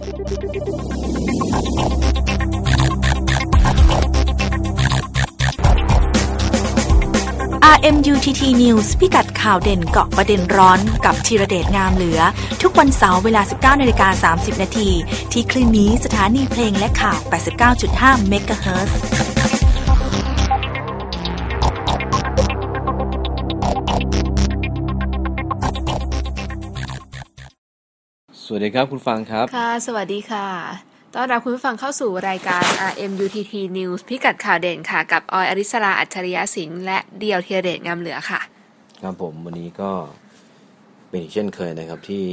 RMUTT News พิกัดข่าวเด่นเกาะประเด็นร้อนกับธีระเดชงามเหลือ ทุกวันเสาร์เวลา 19นาฬิกา30 นาทีที่คลื่นนี้สถานีเพลงและข่าว 89.5เมกะเฮิร์ วัสดีครับคุณฟังครับ ค่ะ สวัสดีค่ะ ต้อนรับคุณผู้ฟังเข้าสู่รายการ RMUTT News พิกัดข่าวเด่นค่ะ กับออยอริสราอัจฉริยะสิงห์และเดียวเทียเดชงามเหลือค่ะ ครับผมวันนี้ก็เป็นอีกเช่นเคยนะครับที่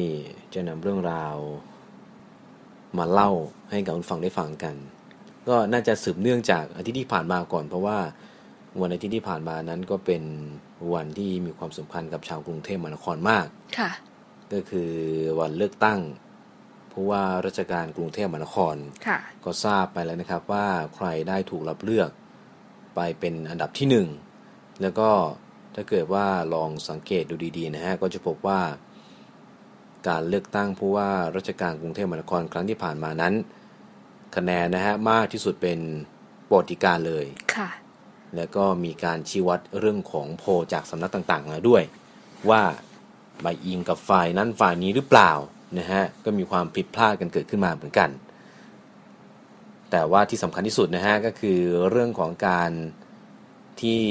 จะนำเรื่องราวมาเล่าให้กับคุณฟังได้ฟังกัน ก็น่าจะสืบเนื่องจากอาทิตย์ที่ผ่านมาก่อน เพราะว่าวันอาทิตย์ที่ผ่านมานั้นก็เป็นวันที่มีความสำคัญกับชาวกรุงเทพมหานครมาก ค่ะ ก็คือวันเลือกตั้งผู้ว่าราชการกรุงเทพมหานครค่ะก็ทราบไปแล้วนะครับว่าใครได้ถูกรับเลือกไปเป็นอันดับที่หนึ่งแล้วก็ถ้าเกิดว่าลองสังเกตดูดีๆนะฮะก็จะพบว่า การเลือกตั้งผู้ว่าราชการกรุงเทพมหานครครั้งที่ผ่านมานั้น คะแนนนะฮะมากที่สุดเป็นประวัติการเลยค่ะ แล้วก็มีการชี้วัดเรื่องของโพลจากสำนักต่างๆมาด้วย ว่า ใบอิงกับฝ่ายนั้นฝ่ายนี้หรือเปล่านะฮะก็มีความผิดพลาดกันเกิดขึ้นมาเหมือนกัน แต่ว่าที่สำคัญที่สุดนะฮะก็คือเรื่องของการที่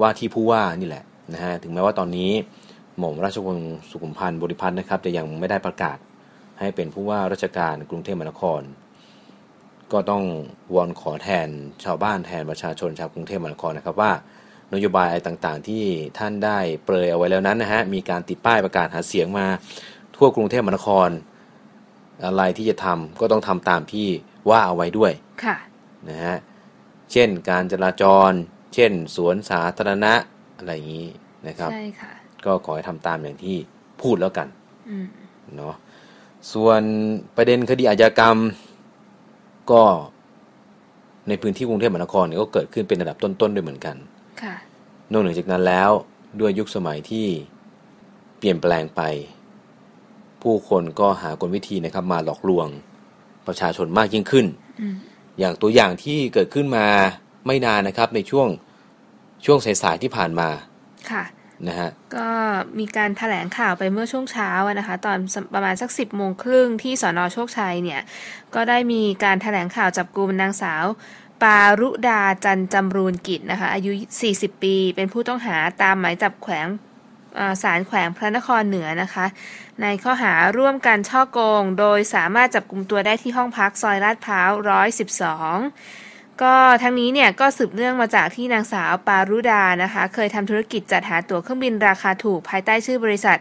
ว่าที่ผู้ว่านี่แหละนะฮะถึงแม้ว่าตอนนี้หม่อมราชวงศ์สุขุมพันธ์บริพัตรนะครับจะยังไม่ได้ประกาศให้เป็นผู้ว่าราชการกรุงเทพมหานคร ก็ต้องวอนขอแทนชาวบ้านแทนประชาชนชาวกรุงเทพมหานครนะครับว่า นโยบายอะไรต่างๆ ที่ท่านได้เปรยเอาไว้แล้วนั้นนะฮะมีการติดป้ายประกาศหาเสียงมา ทั่วกรุงเทพมหานคร อะไรที่จะทำก็ต้องทำตามที่ว่าเอาไว้ด้วยค่ะนะฮะเช่นการจราจร เช่น สวนสาธารณะอะไรอย่างนี้นะครับใช่ค่ะก็ขอให้ทำตามอย่างที่พูดแล้วกันอืมเนาะส่วนประเด็นคดีอาญากรรมก็ในพื้นที่กรุงเทพมหานครเนี่ยก็เกิดขึ้นเป็นระดับต้นๆด้วยเหมือนกัน ค่ะ นอกเหนือจากนั้นแล้วด้วยยุคสมัยที่เปลี่ยนแปลงไป ผู้คนก็หากลวิธีนะครับ มาหลอกลวงประชาชนมากยิ่งขึ้นอืมอย่างตัวอย่างที่เกิดขึ้นมาไม่นานนะครับ ในช่วงช่วงสายๆที่ผ่านมาค่ะนะฮะก็มีการถแถลงข่าวไปเมื่อช่วงเช้าอะนะคะ ตอนประมาณสักสิบโมงครึ่งที่สอนอโชคชัยเนี่ย ก็ได้มีการถแถลงข่าวจับกลุ่มนางสาว ปารุดาจันจำรูนกิจนะคะ อายุ 40 ปี เป็นผู้ต้องหาตามหมายจับแขวงอ่าศาลแขวงพระนครเหนือนะคะ ในข้อหาร่วมกันช่อโกง โดยสามารถจับกลุ่มตัวได้ที่ห้องพักซอยลาดพร้าว 112 ก็ทั้งนี้เนี่ยก็สืบเนื่องมาจากที่นางสาวปารุดานะคะ เคยทำธุรกิจจัดหาตั๋วเครื่องบินราคาถูกภายใต้ชื่อบริษัท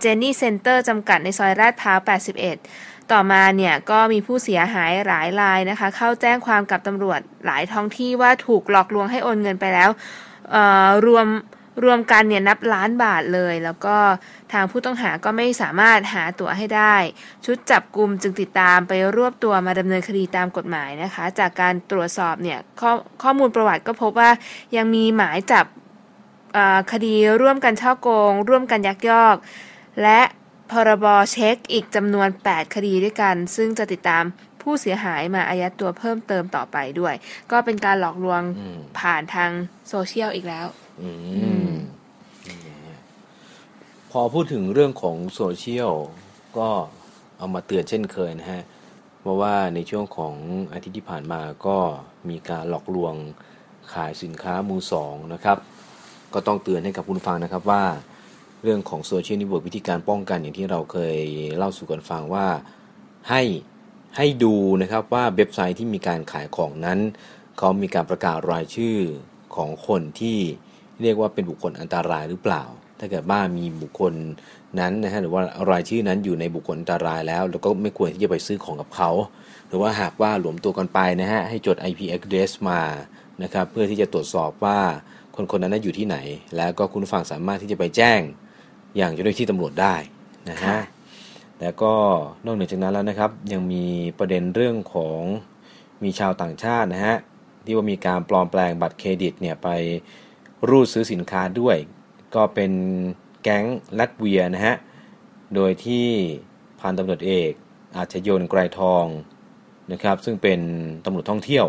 เจนนี่เซ็นเตอร์จำกัดในซอยลาดพร้าว 81 ต่อมาเนี่ยก็มีผู้เสียหายหลายรายนะคะ เข้าแจ้งความกับตำรวจหลายท้องที่ว่าถูกหลอกลวงให้โอนเงินไปแล้วรวมรวมกันเนี่ยนับล้านบาทเลย แล้วก็ทางผู้ต้องหาก็ไม่สามารถหาตัวให้ได้ ชุดจับกลุ่มจึงติดตามไปรวบตัวมาดำเนินคดีตามกฎหมายนะคะ จากการตรวจสอบเนี่ยข้อข้อมูลประวัติก็พบว่ายังมีหมายจับคดีร่วมกันช่อโกง ร่วมกันยักยอก และ พรบเช็คอีกจำนวน 8 คดีด้วยกัน ซึ่งจะติดตามผู้เสียหายมาอายัดตัวเพิ่มเติมต่อไปด้วย ก็เป็นการหลอกลวงอืม ผ่านทางโซเชียลอีกแล้ว อือืมมนี่ฮะพอพูดถึงเรื่องของโซเชียลก็เอามาเตือนเช่นเคยนะฮะ เพราะว่าในช่วงของอาทิตย์ที่ผ่านมาก็มีการหลอกลวงขายสินค้ามือสองนะครับ ก็ต้องเตือนให้กับคุณฟังนะครับว่า เรื่องของโซเชียลนิเวิร์กวิธีการป้องกันอย่างที่เราเคยเล่าสู่กันฟังว่าให้ให้ดูนะครับว่าเว็บไซต์ที่มีการขายของนั้น เขามีการประกาศรายชื่อของคนที่เรียกว่าเป็นบุคคลอันตรายหรือเปล่า ถ้าเกิดว่ามีบุคคลนั้นนะฮะหรือว่ารายชื่อนั้นอยู่ในบุคคลอันตรายแล้ว แล้วก็ไม่ควรที่จะไปซื้อของกับเขา หรือว่าหากว่าหลวมตัวกันไปนะฮะให้จด IP address มานะครับเพื่อที่จะตรวจสอบว่าคนคนนั้นอยู่ที่ไหน แล้วก็คุณผู้ฟังสามารถที่จะไปแจ้ง อย่างเจ้าหน้าที่ตำรวจได้นะฮะค่ะแล้วก็นอกเหนือจากนั้นแล้วนะครับ ยังมีประเด็นเรื่องของมีชาวต่างชาตินะฮะที่ว่ามีการปลอมแปลงบัตรเครดิตเนี่ยไปรูดซื้อสินค้าด้วย ก็เป็นแก๊งลัตเวียนะฮะโดยที่พันตำรวจเอก อาชโยนไกรทองนะครับ ซึ่งเป็นตำรวจท่องเที่ยว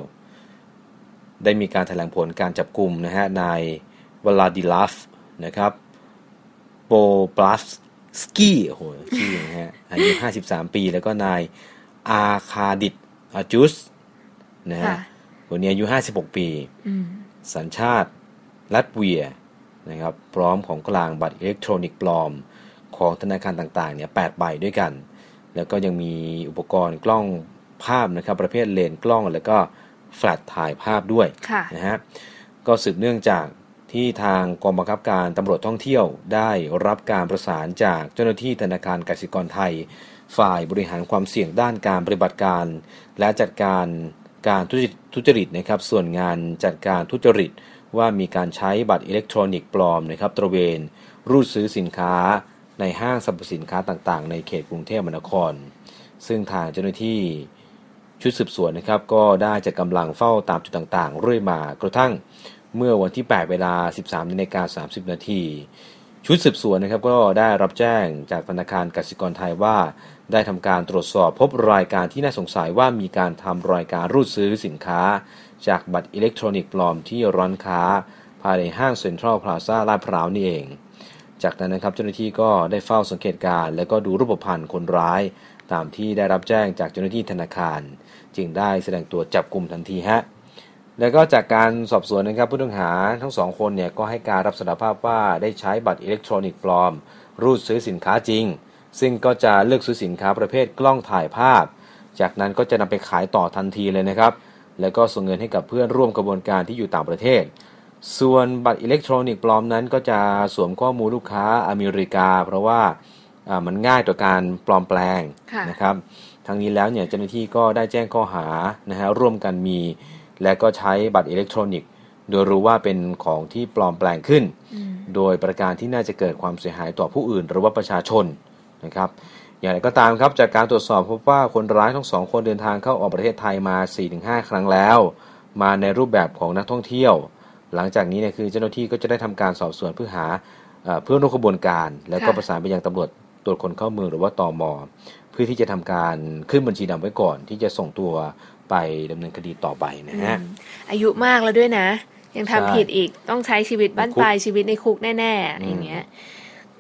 ได้มีการแถลงผลการจับกลุ่มนะฮะนายวลาดิลาฟนะครับ โปปลัสสกี้โอ้โหชื่อนะฮะอายุ 53 ปี แล้วก็นายอาคาดิตอาจุสนะฮะค่ะคนนี้อายุ 56 ปีอืมสัญชาติลัตเวียนะครับ พร้อมของกลางบัตรอิเล็กทรอนิกส์ปลอมของธนาคารต่างๆเนี่ย8ใบด้วยกัน แล้วก็ยังมีอุปกรณ์กล้องภาพนะครับ ประเภทเลนส์กล้องแล้วก็แฟลชถ่ายภาพด้วยค่ะนะฮะก็สืบเนื่องจาก ที่ทางกองบังคับการตำรวจท่องเที่ยวได้รับการประสานจากเจ้าหน้าที่ธนาคารกสิกรไทย ฝ่ายบริหารความเสี่ยงด้านการปฏิบัติการ และจัดการการทุจริตทุจริตนะครับ ส่วนงานจัดการทุจริต ว่ามีการใช้บัตรอิเล็กทรอนิกส์ปลอมนะครับตระเวนรูดซื้อสินค้าในห้างสรรพสินค้าต่างๆ ในเขตกรุงเทพมหานคร ซึ่งทางเจ้าหน้าที่ชุดสืบสวนนะครับก็ได้จัดกำลังเฝ้าตามจุดต่างๆ เรื่อยมากระทั่ง เมื่อวันที่ 8 เวลา 13นาฬิกา30 นาทีชุดสืบสวนนะครับก็ได้รับแจ้งจากธนาคารกสิกรไทยว่า ได้ทำการตรวจสอบพบรายการที่น่าสงสัยว่ามีการทำรายการรูดซื้อสินค้า จากบัตรอิเล็กทรอนิกส์ปลอมที่ร้านค้า ภายในห้างเซ็นทรัลพลาซ่าลาดพร้าวนี่เอง จากนั้นนะครับเจ้าหน้าที่ก็ได้เฝ้าสังเกตการ์และก็ดูรูปพรรณคนร้าย ตามที่ได้รับแจ้งจากเจ้าหน้าที่ธนาคาร จึงได้แสดงตัวจับกลุ่มทันทีฮะ แล้วก็จากการสอบสวนนะครับผู้ต้องหาทั้งสองคนเนี่ยก็ให้การรับสารภาพว่าได้ใช้บัตรอิเล็กทรอนิกส์ปลอม รูดซื้อสินค้าจริง ซึ่งก็จะเลือกซื้อสินค้าประเภทกล้องถ่ายภาพ จากนั้นก็จะนำไปขายต่อทันทีเลยนะครับ แล้วก็ส่งเงินให้กับเพื่อนร่วมกระบวนการที่อยู่ต่างประเทศ ส่วนบัตรอิเล็กทรอนิกส์ปลอมนั้น ก็จะสวมข้อมูลลูกค้าอเมริกา เพราะว่ามันง่ายต่อการปลอมแปลงะนะครับ ทั้งนี้แล้วเนี่ยเจ้าหน้าที่ก็ได้แจ้งข้อหานะฮะร่วมกันมี และก็ใช้บัตรอิเล็กทรอนิกส์โดยรู้ว่าเป็นของที่ปลอมแปลงขึ้นอืมโดยประการที่น่าจะเกิดความเสียหายต่อผู้อื่น หรือว่าประชาชนนะครับ อย่างไรก็ตามครับจากการตรวจสอบพบว่าคนร้ายทั้งสองคนเดินทางเข้าออกประเทศไทยมา 4-5 ครั้งแล้ว มาในรูปแบบของนักท่องเที่ยว หลังจากนี้เนี่ยคือเจ้าหน้าที่ก็จะได้ทำการสอบสวนเพื่อหาเอ่อเพื่อนร่วมขบวนการ แล้วก็ค่ะประสานไปยังตำรวจ ตรวจคนเข้าเมืองหรือว่าตมเพื่อที่จะทำการขึ้นบัญชีดำไว้ก่อน ที่จะส่งตัวไปดำเนินคดีต่อไปนะฮะอืมอายุมากแล้วด้วยนะ ยังทำใช่ผิดอีกต้องใช้ชีวิตบ้านในคุกปลายชีวิตในคุกแน่ๆอืมอย่างเงี้ย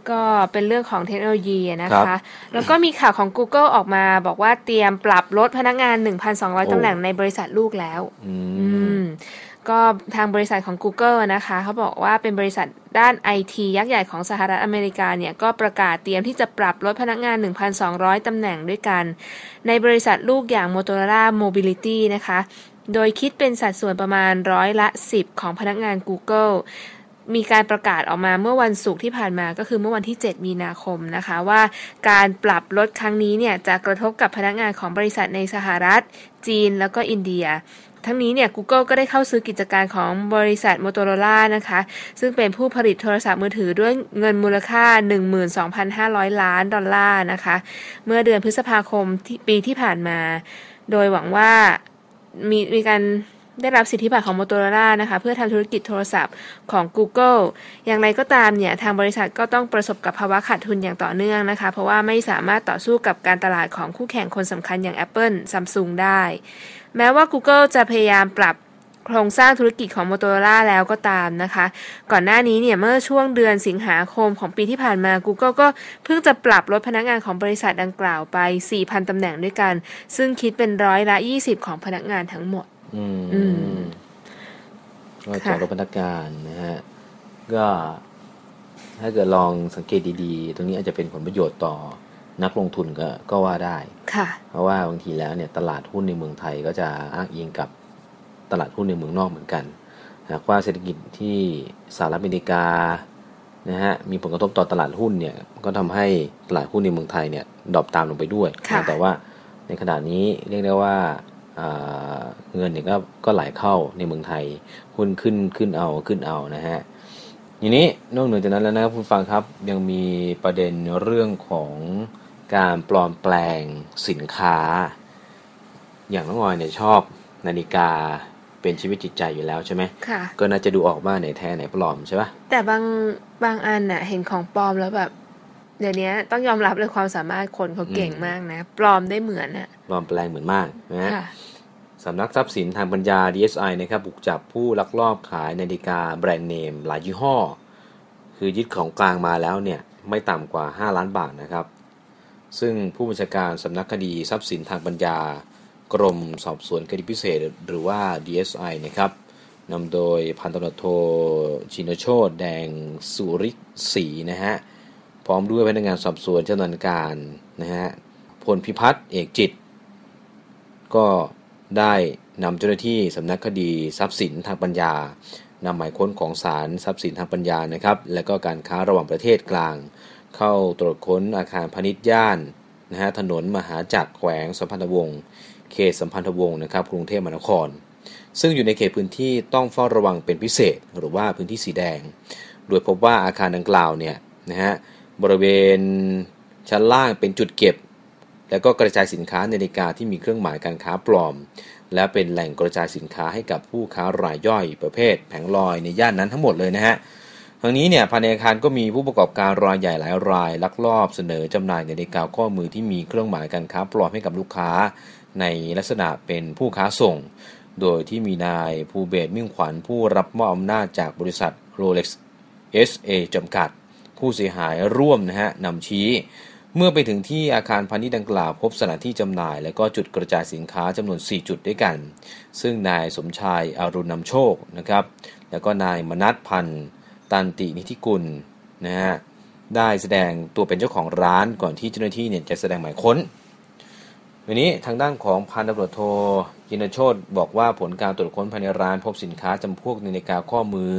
ก็เป็นเรื่องของเทคโนโลยีอะนะครัคะบแล้วก็มีข่าวของ Google ออกมาบอกว่าเตรียมปรับลดพนักงานโอ้1,200ตำแหน่งในบริษัทลูกแล้วอือืมม ก็ทางบริษัทของ Google นะคะ เขาบอกว่าเป็นบริษัทด้านไอทียักษ์ใหญ่ของสหรัฐอเมริกาเนี่ย ก็ประกาศเตรียมที่จะปรับลดพนักงาน 1,200 ตำแหน่งด้วยกัน ในบริษัทลูกอย่าง Motorola Mobility นะคะ โดยคิดเป็นสัดส่วนประมาณร้อยละ 10 ของพนักงาน Google มีการประกาศออกมาเมื่อวันศุกร์ที่ผ่านมาก็คือเมื่อวันที่ 7 มีนาคมนะคะ ว่าการปรับลดครั้งนี้เนี่ยจะกระทบกับพนักงานของบริษัทในสหรัฐ จีนแล้วก็อินเดีย ทั้งนี้เนี่ย Google ก็ได้เข้าซื้อกิจการของบริษัท Motorola นะคะ ซึ่งเป็นผู้ผลิตโทรศัพท์มือถือด้วยเงินมูลค่า 12,500 ล้านดอลลาร์นะคะ เมื่อเดือนพฤษภาคมปีที่ผ่านมา โดยหวังว่ามีมีการ ได้รับสิทธิบัตรของ Motorola นะคะ เพื่อทำธุรกิจโทรศัพท์ของ Google อย่างไรก็ตามเนี่ย ทางบริษัทก็ต้องประสบกับภาวะขาดทุนอย่างต่อเนื่องนะคะ เพราะว่าไม่สามารถต่อสู้กับการตลาดของคู่แข่งคนสำคัญอย่าง Apple Samsung ได้ แม้ว่า Google จะพยายามปรับโครงสร้างธุรกิจของ Motorola แล้วก็ตามนะคะ ก่อนหน้านี้เนี่ยเมื่อช่วงเดือนสิงหาคมของปีที่ผ่านมา Google ก็เพิ่งจะปรับลดพนักงานของบริษัทดังกล่าวไป 4,000 ตำแหน่งด้วยกัน ซึ่งคิดเป็นร้อยละ 20 ของพนักงานทั้งหมด อืมอืมก็ค่ะจากรถพนักงานนะฮะ ก็ถ้าเกิดลองสังเกตดีๆ ตรงนี้อาจจะเป็นผลประโยชน์ต่อนักลงทุนก็ก็ว่าได้ ค่ะ เพราะว่าบางทีแล้วเนี่ยตลาดหุ้นในเมืองไทยก็จะอ้างอิงกับตลาดหุ้นในเมืองนอกเหมือนกัน หากว่าเศรษฐกิจที่สหรัฐอเมริกานะฮะมีผลกระทบต่อตลาดหุ้นเนี่ยก็ทำให้ตลาดหุ้นในเมืองไทยเนี่ยดรอปตามลงไปด้วยค่ะนะแต่ว่าในขณะนี้เรียกได้ว่าอ่า เงินเนี่ยก็ก็ไหลเข้าในเมืองไทยหุ้นขึ้นขึ้นเอาขึ้นเอานะฮะทีนี้นอกเหนือจากนั้นแล้วนะครับคุณฟังครับยังมีประเด็นเรื่องของการปลอมแปลงสินค้า อย่างน้องออยเนี่ยชอบนาฬิกาเป็นชีวิตจิตใจอยู่แล้วใช่ไหมค่ะ ก็น่าจะดูออกว่าไหนแท้ไหนปลอมใช่ปะแต่บางบางอันน่ะเห็นของปลอมแล้วแบบ เดี๋ยวนี้ต้องยอมรับเลยความสามารถคนเขาเก่งมากนะ ปลอมได้เหมือนอะปลอมแปลงเหมือนมากนะฮะค่ะ สำนักทรัพย์สินทางปัญญา DSI นะครับบุกจับผู้ลักลอบขายนาฬิกาแบรนด์เนมหลายยี่ห้อ คือยึดของกลางมาแล้วเนี่ยไม่ต่ำกว่า 5 ล้านบาทนะครับ ซึ่งผู้บัญชาการสำนักคดีทรัพย์สินทางปัญญา กรมสอบสวนคดีพิเศษหรือว่า DSI นะครับนำโดยพันตำรวจโทชินโชตแดงสุริศรีนะฮะพร้อมด้วยพนักงานสอบสวนเจ้าหน้าการนะฮะพลพิพัฒน์เอกจิต ก็ ได้นำเจ้าหน้าที่สำนักคดีทรัพย์สินทางปัญญานำหมายค้นของศาลทรัพย์สินทางปัญญานะครับ และก็การค้าระหว่างประเทศกลาง เข้าตรวจค้นอาคารพาณิชย์ย่านนะฮะถนนมหาจักรแขวงสัมพันธวงศ์เขตสัมพันธวงศ์นะครับกรุงเทพมหานคร ซึ่งอยู่ในเขตพื้นที่ต้องเฝ้าระวังเป็นพิเศษ หรือว่าพื้นที่สีแดง โดยพบว่าอาคารดังกล่าวเนี่ยนะฮะบริเวณชั้นล่างเป็นจุดเก็บ แล้วก็กระจายสินค้านาฬิกาที่มีเครื่องหมายการค้าปลอม และเป็นแหล่งกระจายสินค้าให้กับผู้ค้ารายย่อยประเภท แผงลอยในย่านนั้นทั้งหมดเลยนะฮะทั้งนี้เนี่ยภายในอาคารก็มีผู้ประกอบการรายใหญ่หลายราย ลักลอบเสนอจำหน่ายนาฬิกาข้อมือที่มีเครื่องหมายการค้าปลอมให้กับลูกค้า ในลักษณะเป็นผู้ค้าส่ง โดยที่มีนายภูเบศมิ่งขวัญผู้รับมอบอำนาจจากบริษัท Rolex SA จำกัด ผู้เสียหายร่วมนะฮะนำชี้ เมื่อไปถึงที่อาคารพาณิชย์ดังกล่าวพบสถานที่จำหน่าย และก็จุดกระจายสินค้าจำนวน 4 จุดด้วยกัน ซึ่งนายสมชายอารุณนำโชคนะครับ แล้วก็นายมนัทพันธ์ตันตินิธิกุลนะฮะได้แสดงตัวเป็นเจ้าของร้านก่อนที่เจ้าหน้าที่เนี่ยจะแสดงหมายค้นวันนี้ทางด้านของพันตำรวจโทยินโชตบอกว่าผลการตรวจค้นภายในร้านพบสินค้าจำพวกนาฬิกาข้อมือ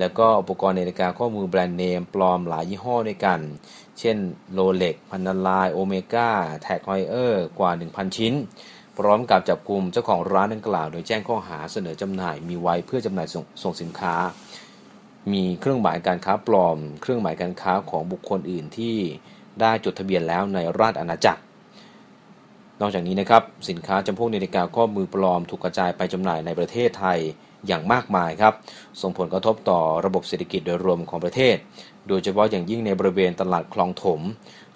แล้วก็อุปกรณ์นาฬิกาข้อมือแบรนด์เนมปลอมหลายยี่ห้อด้วยกัน เช่นโรเล็กพันนาลายโอเมก้าแท็กไฮเออร์กว่า 1,000 ชิ้น พร้อมกับจับกลุ่มเจ้าของร้านดังกล่าว โดยแจ้งข้อหาเสนอจำหน่ายมีไว้เพื่อจำหน่ายส่งส่งสินค้า มีเครื่องหมายการค้าปลอม เครื่องหมายการค้าของบุคคลอื่นที่ได้จดทะเบียนแล้วในราชอาณาจักร นอกจากนี้นะครับสินค้าจำพวกนาฬิกาข้อมือปลอมถูกกระจายไปจำหน่ายในประเทศไทยอย่างมากมายครับ ส่งผลกระทบต่อระบบเศรษฐกิจโดยรวมของประเทศ โดยเฉพาะอย่างยิ่งในบริเวณตลาดคลองถม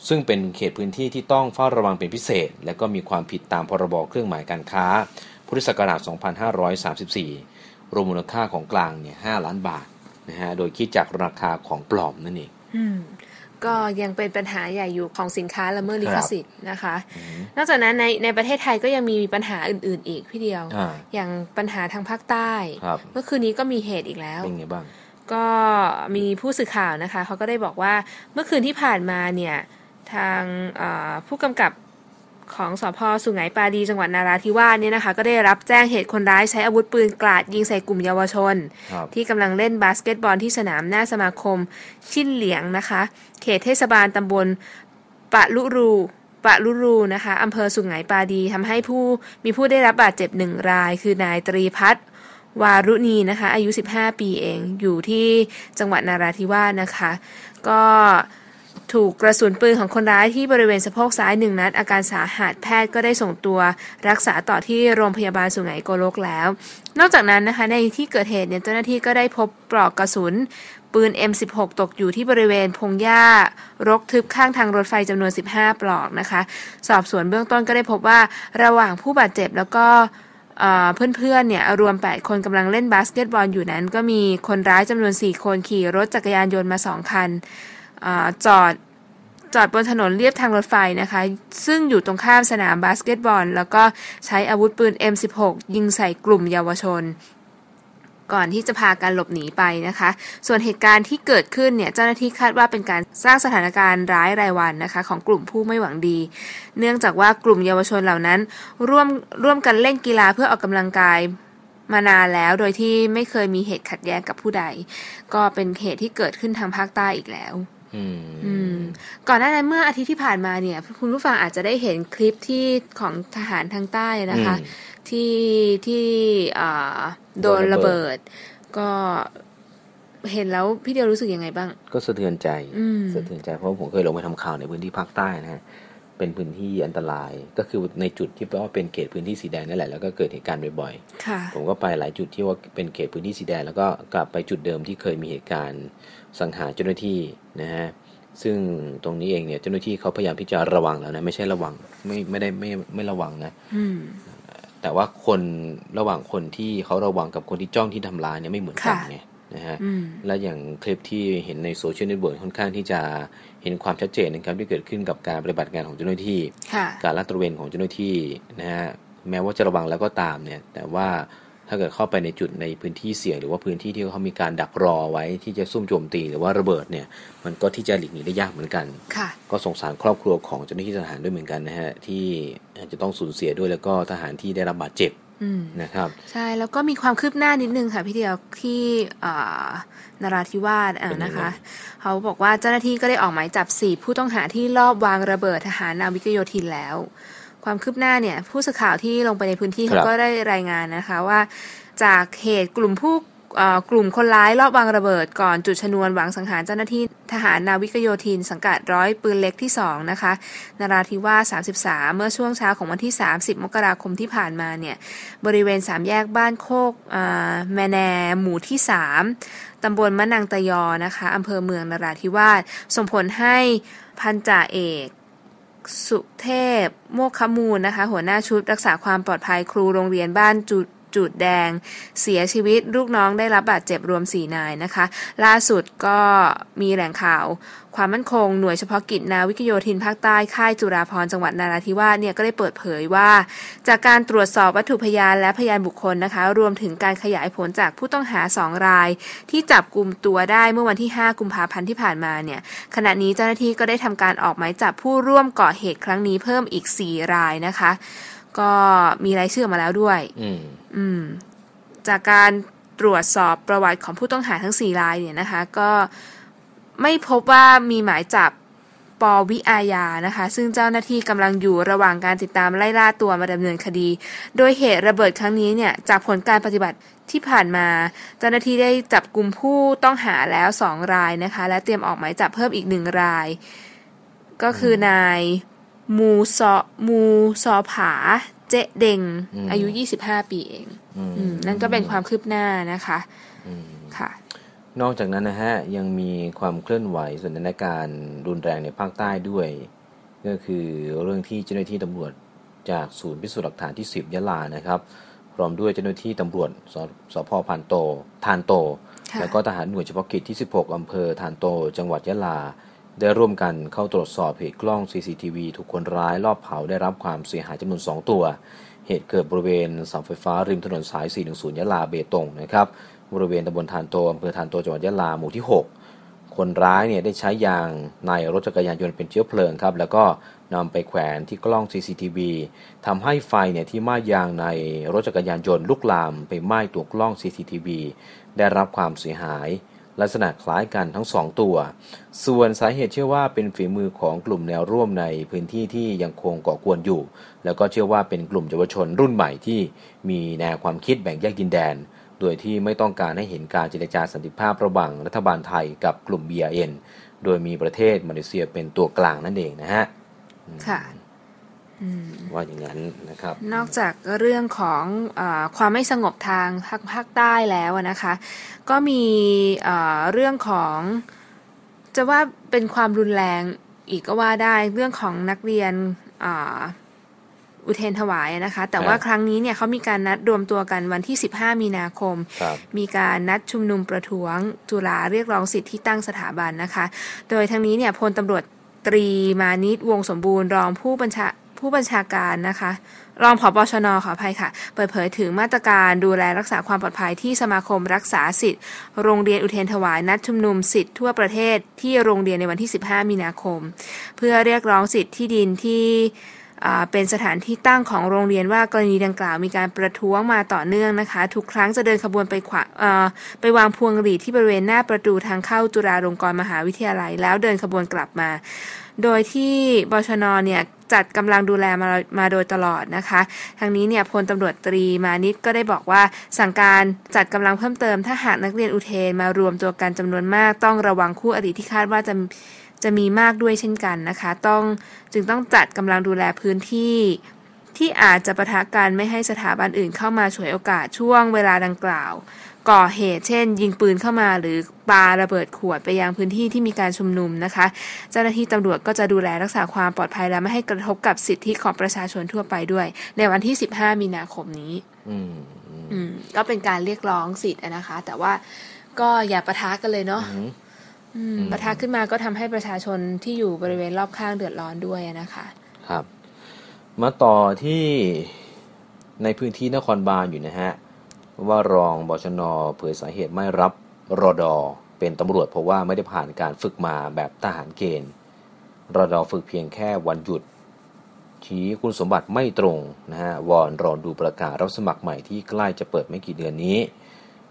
ซึ่งเป็นเขตพื้นที่ที่ต้องเฝ้าระวังเป็นพิเศษ และก็มีความผิดตามพรบเครื่องหมายการค้า พุทธศักราช 2534 รวมมูลค่าของกลางเนี่ย5ล้านบาทนะฮะ โดยคิดจากราคาของปลอมนั่นเองอืมก็ยังเป็นปัญหาใหญ่อยู่ของสินค้าละเมิดลิขสิทธิ์นะคะ นอกจากนั้นในในประเทศไทยก็ยังมีปัญหาอื่น ๆ อีกพี่เดียวอ่าอย่างปัญหาทางภาคใต้ครับเมื่อคืนนี้ก็มีเหตุอีกแล้วเป็นไงบ้าง ก็มีผู้สื่อข่าวนะคะเขาก็ได้บอกว่าเมื่อคืนที่ผ่านมาเนี่ยทางเอ่อผู้กำกับของสพสุไหงปาดีจังหวัดนาราธิวาสเนี่ยนะคะก็ได้รับแจ้งเหตุคนร้ายใช้อาวุธปืนกราดยิงใส่กลุ่มเยาวชนครับที่กำลังเล่นบาสเกตบอลที่สนามหน้าสมาคม ชินเหลียงนะคะ เขตเทศบาลตำบลปะลุรูปะลุรูนะคะอำเภอสุไหงปาดีทำให้ผู้มีผู้ได้รับบาดเจ็บหนึ่งราย คือนายตรีพัฒน์ วารุณีนะคะ อายุ 15 ปีเอง อยู่ที่จังหวัดนาราธิวาสนะคะ ก็ถูกกระสุนปืนของคนร้ายที่บริเวณสะโพกซ้ายหนึ่งนัด อาการสาหัสแพทย์ก็ได้ส่งตัวรักษาต่อที่โรงพยาบาลสุไหงโกลกแล้ว นอกจากนั้นนะคะในที่เกิดเหตุเนี่ยเจ้าหน้าที่ก็ได้พบปลอกกระสุนปืน M16 ตกอยู่ที่บริเวณพงหญ้ารกทึบข้างทางรถไฟจำนวน 15 ปลอกนะคะ สอบสวนเบื้องต้นก็ได้พบว่าระหว่างผู้บาดเจ็บแล้วก็ เพื่อนๆ เนี่ยรวม 8 คนกำลังเล่นบาสเกตบอลอยู่นั้น ก็มีคนร้ายจำนวน 4 คนขี่รถจักรยานยนต์มา 2 คันอจอดจอดบนถนนเลียบทางรถไฟนะคะ ซึ่งอยู่ตรงข้ามสนามบาสเกตบอล แล้วก็ใช้อาวุธปืน M16 ยิงใส่กลุ่มเยาวชน ก่อนที่จะพากันหลบหนีไปนะคะ ส่วนเหตุการณ์ที่เกิดขึ้นเนี่ยเจ้าหน้าที่คาดว่าเป็นการสร้างสถานการณ์ร้ายรายวันนะคะของกลุ่มผู้ไม่หวังดี เนื่องจากว่ากลุ่มเยาวชนเหล่านั้น ร่วมร่วมกันเล่นกีฬาเพื่อออกกำลังกายมานานแล้วโดยที่ไม่เคยมีเหตุขัดแย้งกับผู้ใด ก็เป็นเหตุที่เกิดขึ้นทางภาคใต้อีกแล้วอืมอืมก่อนหน้านั้นเมื่ออาทิตย์ที่ผ่านมาเนี่ย คุณผู้ฟังอาจจะได้เห็นคลิปที่ของทหารทางใต้นะคะอืม ที่ที่อ่าโดนโดนระระเบิเบิดดก็เห็นแล้วพี่เดียวรู้สึกยังไงบ้าง ก็สะเทือนใจอืมสะเทือนใจเพราะผมเคยลงไปทำข่าวในพื้นที่ภาคใต้นะฮะเป็นพื้นที่อันตรายก็คือในจุดที่แปลว่าเป็นเขตพื้นที่สีแดงนั่นแหละแล้วก็เกิดเหตุการณ์บ่อยค่ะๆผมก็ไปหลายจุดที่ว่าเป็นเขตพื้นที่สีแดงแล้วก็กลับไปจุดเดิมที่เคยมีเหตุการณ์สังหารเจ้าหน้าที่นะฮะซึ่งตรงนี้เองเนี่ยเจ้าหน้าที่เขาพยายามที่จะระวังแล้วนะไม่ใช่ระวังไม่ไม่ได้ไม่ไม่ระวังนะอืม แต่ว่าคนระหว่างคนที่เขาระวังกับคนที่จ้องที่ทำร้ายเนี่ยไม่เหมือนกันค่ะไงนะฮะอืมและอย่างคลิปที่เห็นในโซเชียลเน็ตเวิร์กค่อนข้างที่จะเห็นความชัดเจนนะครับที่เกิดขึ้นกับการปฏิบัติงานของเจ้าหน้าที่ค่ะการลาดตระเวนของเจ้าหน้าที่นะฮะแม้ว่าจะระวังแล้วก็ตามเนี่ย แต่ว่า ถ้าเกิดเข้าไปในจุดในพื้นที่เสี่ยง หรือว่าพื้นที่ที่เขามีการดักรอไว้ที่จะซุ่มโจมตีหรือว่าระเบิดเนี่ย มันก็ที่จะหลีกหนีได้ยากเหมือนกันค่ะก็สงสารครอบครัวของเจ้าหน้าที่ทหารด้วยเหมือนกันนะฮะที่อาจจะต้องสูญเสียด้วยแล้วก็ทหารที่ได้รับบาดเจ็บอืมนะครับใช่แล้วก็มีความคืบหน้านิดนึงค่ะพี่เดียวที่อ่านราธิวาสอ่าเป็นยังไงนะคะ เขาบอกว่าเจ้าหน้าที่ก็ได้ออกหมายจับสี่ผู้ต้องหาที่ลอบวางระเบิดทหารนาวิกโยธินแล้ว ความคืบหน้าเนี่ย ผู้สื่อข่าวที่ลงไปในพื้นที่ครัเขาบก็ได้รายงานนะคะว่า จากเหตุกลุ่มผู้เอ่อกลุ่มคนร้ายลอบวางระเบิดก่อนจุดชนวนหวังสังหารเจ้าหน้าที่ทหารนาวิกโยธิน สังกัดร้อยปืนเล็กที่ 2 นะคะนราธิวาส33 เมื่อช่วงเช้าของวันที่ 30 มกราคมที่ผ่านมาเนี่ย บริเวณสามแยกบ้านโคกอ่าแมแนหมู่ที่ 3 ตำบลมะนังตะยอนะคะอำเภอเมืองนราธิวาสส่งผลให้พันจ่าเอก สุเทพ โมกขมูลนะคะ หัวหน้าชุดรักษาความปลอดภัยครูโรงเรียนบ้านจุดจุดแดง เสียชีวิตลูกน้องได้รับบาดเจ็บรวม 4 นายนะคะ ล่าสุดก็มีแหล่งข่าว ความมั่นคงหน่วยเฉพาะกิจนาวิกโยธินภาคใต้ค่ายจุฬาภรณ์จังหวัดนราธิวาสเนี่ยก็ได้เปิดเผยว่า จากการตรวจสอบวัตถุพยานและพยานบุคคลนะคะ รวมถึงการขยายผลจากผู้ต้องหา 2 ราย ที่จับกลุ่มตัวได้เมื่อวันที่ 5 กุมภาพันธ์ที่ผ่านมาเนี่ยขณะนี้เจ้าหน้าที่ก็ได้ทำการออกหมายจับผู้ร่วมก่อเหตุครั้งนี้เพิ่มอีก 4 รายนะคะ ก็มีรายชื่อออกมาแล้วด้วยอืมอืมจากการตรวจสอบประวัติของผู้ต้องหาทั้ง 4 รายเนี่ยนะคะ ก็ ไม่พบว่ามีหมายจับปวิอาญานะคะ ซึ่งเจ้าหน้าที่กำลังอยู่ระหว่างการติดตามไล่ล่าตัวมาดำเนินคดี โดยเหตุระเบิดครั้งนี้เนี่ยจากผลการปฏิบัติที่ผ่านมา เจ้าหน้าที่ได้จับกลุ่มผู้ต้องหาแล้วสองรายนะคะ และเตรียมออกหมายจับเพิ่มอีกหนึ่งราย ก็คือนายมูซอมูซอผาเจ๊เดงอืมอายุ 25 ปีเองอืมอืมนั่นก็เป็นความคืบหน้านะคะอืมค่ะ นอกจากนั้นนะฮะยังมีความเคลื่อนไหวสถานการณ์รุนแรงในภาคใต้ด้วย ก็คือเรื่องที่เจ้าหน้าที่ตำรวจจากศูนย์พิสูจน์หลักฐานที่ 10ยะลานะครับ พร้อมด้วยเจ้าหน้าที่ตำรวจสสพพานโตทานโตค่ะแล้วก็ทหารหน่วยเฉพาะกิจที่ 16อำเภอทานโต จังหวัดยะลา ได้ร่วมกันเข้าตรวจสอบเหตุกล้อง CCTV ถูกคนร้ายลอบเผาได้รับความเสียหายจำนวน 2 ตัว เหตุเกิดบริเวณเสาไฟฟ้าริมถนนสาย 410ยะลาเบตงนะครับ บริเวณตำบลทานโตอำเภอทานโตจังหวัดยะลาหมู่ที่ 6 คนร้ายเนี่ยได้ใช้ยางในรถจักรยานยนต์เป็นเชื้อเพลิงครับ แล้วก็นำไปแขวนที่กล้อง CCTV ทำให้ไฟเนี่ยที่ไหม้ยางในรถจักรยานยนต์ลุกลามไปไหม้ตัวกล้อง CCTV ได้รับความเสียหาย ลักษณะคล้ายกันทั้งสองตัว ส่วนสาเหตุเชื่อว่าเป็นฝีมือของกลุ่มแนวร่วมในพื้นที่ที่ยังคงก่อกวนอยู่ แล้วก็เชื่อว่าเป็นกลุ่มเยาวชนรุ่นใหม่ที่มีแนวความคิดแบ่งแยกดินแดน โดยที่ไม่ต้องการให้เห็นการเจรจาสันติภาพระหว่างรัฐบาลไทยกับกลุ่ม BRN โดยมีประเทศมาเลเซียเป็นตัวกลางนั่นเองนะฮะค่ะอืมว่าอย่างนั้นนะครับ นอกจากเรื่องของอาความไม่สงบทางภาคภาคใต้แล้วอะนะคะ ก็มีอ่าเรื่องของจะว่าเป็นความรุนแรงอีกก็ว่าได้เรื่องของนักเรียน อาอุเทรนถวายนะคะ แต่ว่าครับครั้งนี้เนี่ยเขามีการนัดรวมตัวกันวันที่ 15 มีนาคมครับมีการนัดชุมนุมประท้วงจุฬาเรียกร้องสิทธิที่ตั้งสถาบันนะคะ โดยทั้งนี้เนี่ยพลตำรวจตรีมานิตวงสมบูรณ์รองผู้บัญชาผู้บัญชาการนะคะ รองผบชนขออภัยค่ะ เปิดเผยถึงมาตรการดูแลรักษาความปลอดภัยที่สมาคมรักษาสิทธิ์ โรงเรียนอุเทรนถวายนัดชุมนุมสิทธิ์ทั่วประเทศที่โรงเรียนในวันที่ 15 มีนาคม เพื่อเรียกร้องสิทธิ์ที่ดินที่อ่า เป็นสถานที่ตั้งของโรงเรียนว่ากรณีดังกล่าวมีการประท้วงมาต่อเนื่องนะคะ ทุกครั้งจะเดินขบวนไปขวาไปวางพวงหรีดที่บริเวณหน้าประตูทางเข้าจุฬาลงกรณ์มหาวิทยาลัย แล้วเดินขบวนกลับมา โดยที่บชนเนี่ยจัดกำลังดูแลมามาโดยตลอดนะคะ ทางนี้เนี่ยพลตำรวจตรีมานิตก็ได้บอกว่าสั่งการจัดกำลังเพิ่มเติม ถ้าหากนักเรียนอุเทนมารวมตัวกันจำนวนมากต้องระวังคู่อริที่คาดว่าจะ จะมีมากด้วยเช่นกันนะคะ ต้องจึงต้องจัดกำลังดูแลพื้นที่ที่อาจจะประทะกันไม่ให้สถาบันอื่นเข้ามาฉวยโอกาสช่วงเวลาดังกล่าว ก่อเหตุเช่น ยิงปืนเข้ามาหรือปาระเบิดขวดไปยังพื้นที่ที่มีการชุมนุมนะคะ เจ้าหน้าที่ตำรวจก็จะดูแลรักษาความปลอดภัยและไม่ให้กระทบกับสิทธิของประชาชนทั่วไปด้วย ในวันที่ 15 มีนาคมนี้อืมอืมก็เป็นการเรียกร้องสิทธิ์อะนะคะ แต่ว่าก็อย่าปะทะกันเลยเนาะอืมอืมอืม ปะทะขึ้นมาก็ทำให้ประชาชนที่อยู่บริเวณรอบข้างเดือดร้อนด้วยอะนะคะ ครับ มาต่อที่ในพื้นที่นครบาลอยู่นะฮะ ว่ารองบชนเผยสาเหตุไม่รับรอดอเป็นตำรวจเพราะว่าไม่ได้ผ่านการฝึกมาแบบทหารเกณฑ์รอดอฝึกเพียงแค่วันหยุด ชี้คุณสมบัติไม่ตรงนะฮะวอนรอดูประกาศรับสมัครใหม่ที่ใกล้จะเปิดไม่กี่เดือนนี้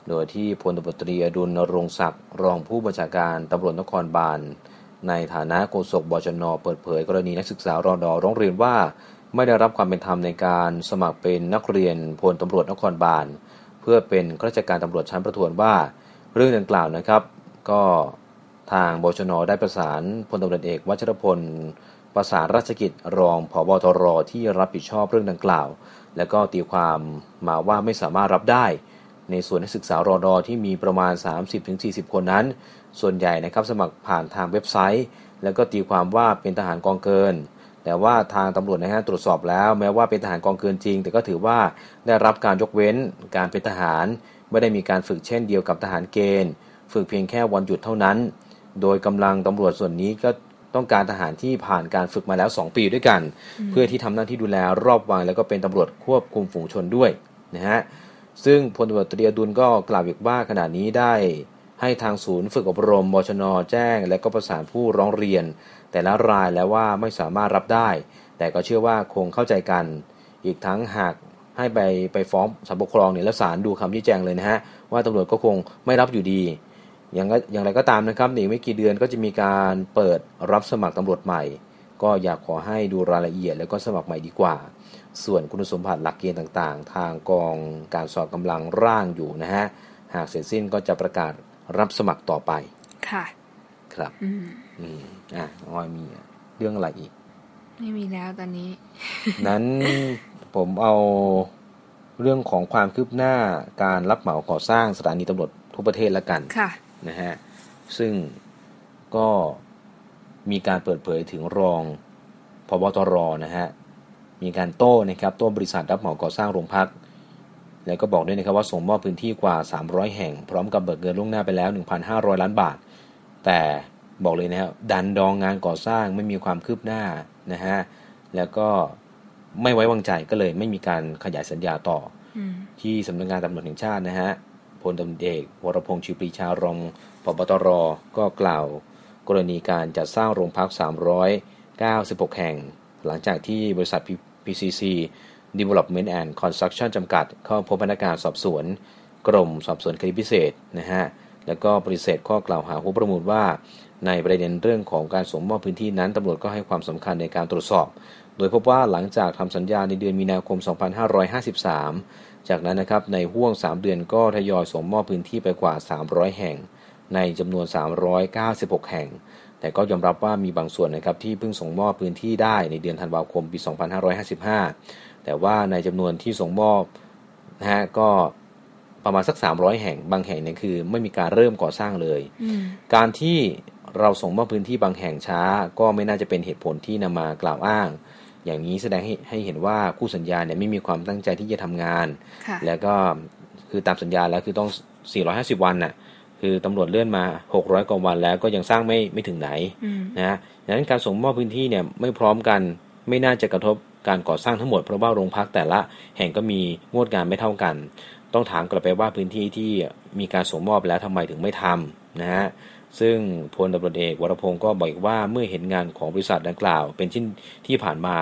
โดยที่พลตำรวจตรีอดุลนรงศักดิ์รองผู้บัญชาการตำรวจนครบาล ในฐานะโฆษกบชนเปิดเผยกรณีนักศึกษารอดอร้องเรียนว่า ไม่ได้รับความเป็นธรรมในการสมัครเป็นนักเรียนพลตำรวจนครบาล เพื่อเป็นข้าราชการตำรวจชั้นประทวนว่า เรื่องดังกล่าวนะครับ ก็ทางบชนได้ประสานพลตำรวจเอกวัชรพลประสานราชกิจรองผบตรที่รับผิดชอบเรื่องดังกล่าว และก็ตีความมาว่าไม่สามารถรับได้ ในส่วนนักศึกษารอดอที่มีประมาณ 30-40 คนนั้น ส่วนใหญ่นะครับสมัครผ่านทางเว็บไซต์ แล้วก็ตีความว่าเป็นทหารกองเกิน แต่ว่าทางตำรวจนะฮะตรวจสอบแล้วแม้ว่าเป็นทหารกองเกินจริง แต่ก็ถือว่าได้รับการยกเว้นการเป็นทหาร ไม่ได้มีการฝึกเช่นเดียวกับทหารเกณฑ์ ฝึกเพียงแค่วันหยุดเท่านั้น โดยกำลังตำรวจส่วนนี้ก็ต้องการทหารที่ผ่านการฝึกมาแล้ว 2 ปีด้วยกัน เพื่อที่ทำหน้าที่ดูแลรอบวังแล้วก็เป็นตำรวจควบคุมฝูงชนด้วยนะฮะ ซึ่งพลตำรวจตรีอดุลก็กล่าวอีกว่าขณะนี้ได้ให้ทางศูนย์ฝึกอบรมบชนแจ้ง และก็ประสานผู้ร้องเรียน แต่ละรายแล้วว่าไม่สามารถรับได้ แต่ก็เชื่อว่าคงเข้าใจกัน อีกทั้งหากให้ไปไปฟ้องศาลปกครองเนี่ยแล้วศาลดูคำชี้แจงเลยนะฮะว่าตำรวจก็คงไม่รับอยู่ดี อย่างก็อย่างไรก็ตามนะครับอีกไม่กี่เดือนก็จะมีการเปิดรับสมัครตำรวจใหม่ ก็อยากขอให้ดูรายละเอียดแล้วก็สมัครใหม่ดีกว่า ส่วนคุณสมบัติหลักเกณฑ์ต่างๆ ทางกองการสอบกำลังร่างอยู่นะฮะ หากเสร็จสิ้นก็จะประกาศรับสมัครต่อไป ค่ะ ครับอืมอืมอะออยมีเรื่องอะไรอีก ไม่มีแล้วตอนนี้ นั้นผมเอาเรื่องของความคืบหน้าการรับเหมาก่อสร้างสถานีตำรวจทั่วประเทศละกัน ค่ะ นะฮะ ซึ่งก็มีการเปิดเผยถึงรองพบตรนะฮะ มีการโต้นะครับโต้บริษัทรับเหมาก่อสร้างโรงพัก แล้วก็บอกด้วยนะครับว่าส่งมอบพื้นที่กว่า 300 แห่ง พร้อมกับเบิกเงินล่วงหน้าไปแล้ว 1,500 ล้านบาท แต่บอกเลยนะครับดันดองงานก่อสร้างไม่มีความคืบหน้านะฮะแล้วก็ไม่ไว้วางใจก็เลยไม่มีการขยายสัญญาต่ออืมที่สำนักงานตำรวจแห่งชาตินะฮะพลตำรวจเอกวรพงษ์ชิวปรีชารองพบตรก็กล่าว กรณีการจัดสร้างโรงพัก 396 แห่ง หลังจากที่บริษัท PCC Development and Construction จำกัด เข้าพบพนักงานสอบสวน กรมสอบสวนคดีพิเศษนะฮะแล้วก็ปฏิเสธข้อกล่าวหาผู้ประมูลว่า ในประเด็นเรื่องของการส่งมอบพื้นที่นั้นตำรวจก็ให้ความสำคัญในการตรวจสอบ โดยพบว่าหลังจากทำสัญญาในเดือนมีนาคม 2553 จากนั้นนะครับในห่วง 3 เดือนก็ทยอยส่งมอบพื้นที่ไปกว่า 300 แห่ง ในจำนวน 396 แห่ง แต่ก็ยอมรับว่ามีบางส่วนนะครับที่เพิ่งส่งมอบพื้นที่ได้ในเดือนธันวาคมปี 2555 แต่ว่าในจำนวนที่ส่งมอบนะฮะก็ประมาณสัก 300 แห่ง บางแห่งเนี่ยคือ ไม่มีการเริ่มก่อสร้างเลยอืมการที่เราส่งมอบพื้นที่บางแห่งช้า ก็ไม่น่าจะเป็นเหตุผลที่นำมากล่าวอ้าง อย่างนี้แสดงให้ให้เห็นว่าคู่สัญญาเนี่ยไม่มีความตั้งใจที่จะทำงานค่ะแล้วก็คือตามสัญญาแล้วคือต้อง 450 วันน่ะ คือตำรวจเลื่อนมา 600 กว่าวันแล้วก็ยังสร้างไม่ไม่ถึงไหนอืมนะฮะดังนั้นการส่งมอบพื้นที่เนี่ยไม่พร้อมกันไม่น่าจะกระทบการก่อสร้างทั้งหมดเพราะว่าโรงพักแต่ละแห่งก็มีงวดงานไม่เท่ากัน ต้องถามกลับไปว่าพื้นที่ที่มีการส่งมอบแล้วทำไมถึงไม่ทำนะฮะซึ่งพลตำรวจเอกวรพงศ์ก็บอกอีกว่าเมื่อเห็นงานของบริษัทดังกล่าว เป็นชิ้นที่ผ่านมา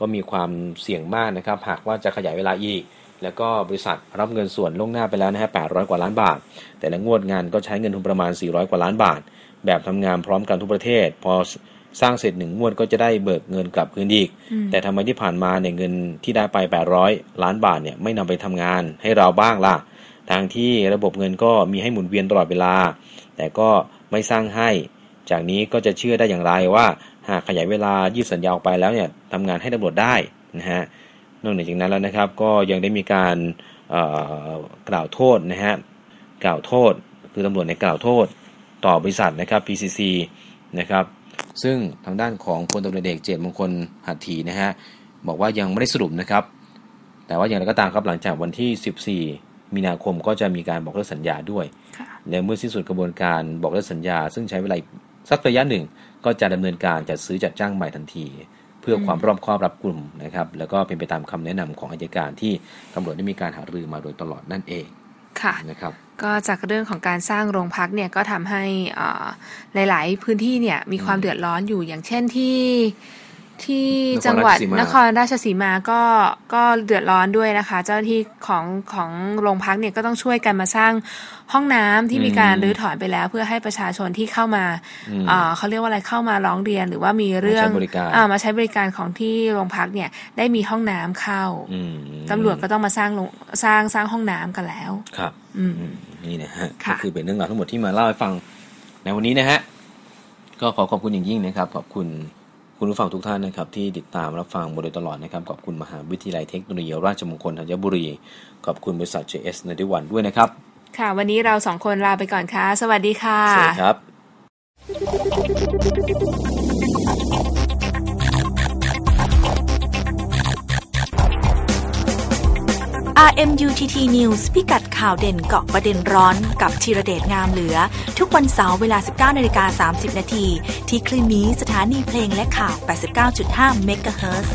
ก็มีความเสี่ยงมากนะครับ หากว่าจะขยายเวลาอีก แล้วก็บริษัทรับเงินส่วนล่วงหน้าไปแล้วนะฮะ800 กว่าล้านบาท แต่ละงวดงานก็ใช้เงินทุนประมาณ 400 กว่าล้านบาท แบบทำงานพร้อมกันทุกประเทศ พอสร้างเสร็จหนึ่งงวดก็จะได้เบิกเงินกลับคืนอีกอืมแต่ทำไมที่ผ่านมาเนี่ยเงินที่ได้ไป 800 ล้านบาทเนี่ยไม่นำไปทำงานให้เราบ้างล่ะ ทางที่ระบบเงินก็มีให้หมุนเวียนตลอดเวลา แต่ก็ไม่สร้างให้ จากนี้ก็จะเชื่อได้อย่างไรว่า หากขยายเวลายืดสัญญาออกไปแล้วเนี่ยทำงานให้ตำรวจได้นะฮะ นอกเหนือจากนั้นแล้วนะครับ ก็ยังได้มีการเอ่อกล่าวโทษนะฮะกล่าวโทษคือตำรวจในกล่าวโทษต่อบริษัทนะครับ PCC นะครับซึ่งทางด้านของพลตำรวจเอกเจตมงคลหัตถีนะฮะบอกว่ายังไม่ได้สรุปนะครับ แต่ว่าอย่างไรก็ตามครับหลังจากวันที่ 14 มีนาคมก็จะมีการบอกเลิกสัญญาด้วยค่ะและเมื่อสิ้นสุดกระบวนการบอกเลิกสัญญา ซึ่งใช้เวลาอีกสักระยะหนึ่ง ก็จะดำเนินการจัดซื้อจัดจ้างใหม่ทันที เพื่อความรอบคอบรับกลุ่มนะครับ แล้วก็เป็นไปตามคำแนะนำของอัยการที่ตำรวจได้มีการหารือมาโดยตลอดนั่นเองค่ะนะครับก็จากเรื่องของการสร้างโรงพักเนี่ยก็ทำให้อ่าหลาย ๆ พื้นที่เนี่ยมีความเดือดร้อนอยู่อย่างเช่นที่ ที่นครจังหวัดราชสีมานนครราชสีมาก็ก็เดือดร้อนด้วยนะคะ เจ้าหน้าที่ของของโรงพักเนี่ยก็ต้องช่วยกันมาสร้างห้องน้ำที่มีการรื้อถอนไปแล้ว เพื่อให้ประชาชนที่เข้ามาอืมอ่าเขาเรียกว่าอะไรเข้ามาร้องเรียนหรือว่ามีเรื่องมาใช้บริการอ่ามาใช้บริการของที่โรงพักเนี่ยได้มีห้องน้ำเข้าอืมตำรวจก็ต้องมาสร้างโรงสร้างสร้างห้องน้ำกันแล้ว ครับอืมอืมนี่นะฮะค่ะก็คือเป็นเรื่องราวทั้งหมดที่มาเล่าให้ฟังในวันนี้นะฮะก็ขอขอบคุณอย่างยิ่งนะครับ ขอบคุณ คุณผู้ฟังทุกท่านนะครับที่ติดตามรับฟังมาโดยตลอดนะครับขอบคุณมหาวิทยาลัยเทคโนโลยีราชมงคลธัญบุรีขอบคุณบริษัท JS ในดิวันด้วยนะครับ ค่ะ วันนี้เราสองคนลาไปก่อนค่ะ สวัสดีค่ะ สวัสดีครับ RMUTT News พิกัดข่าวเด่นเกาะประเด็นร้อนกับธีระเดชงามเหลือ ทุกวันเสาร์เวลา 19นาฬิกา30 นาทีที่คลื่นนี้สถานีเพลงและข่าว 89.5เมกะเฮิร์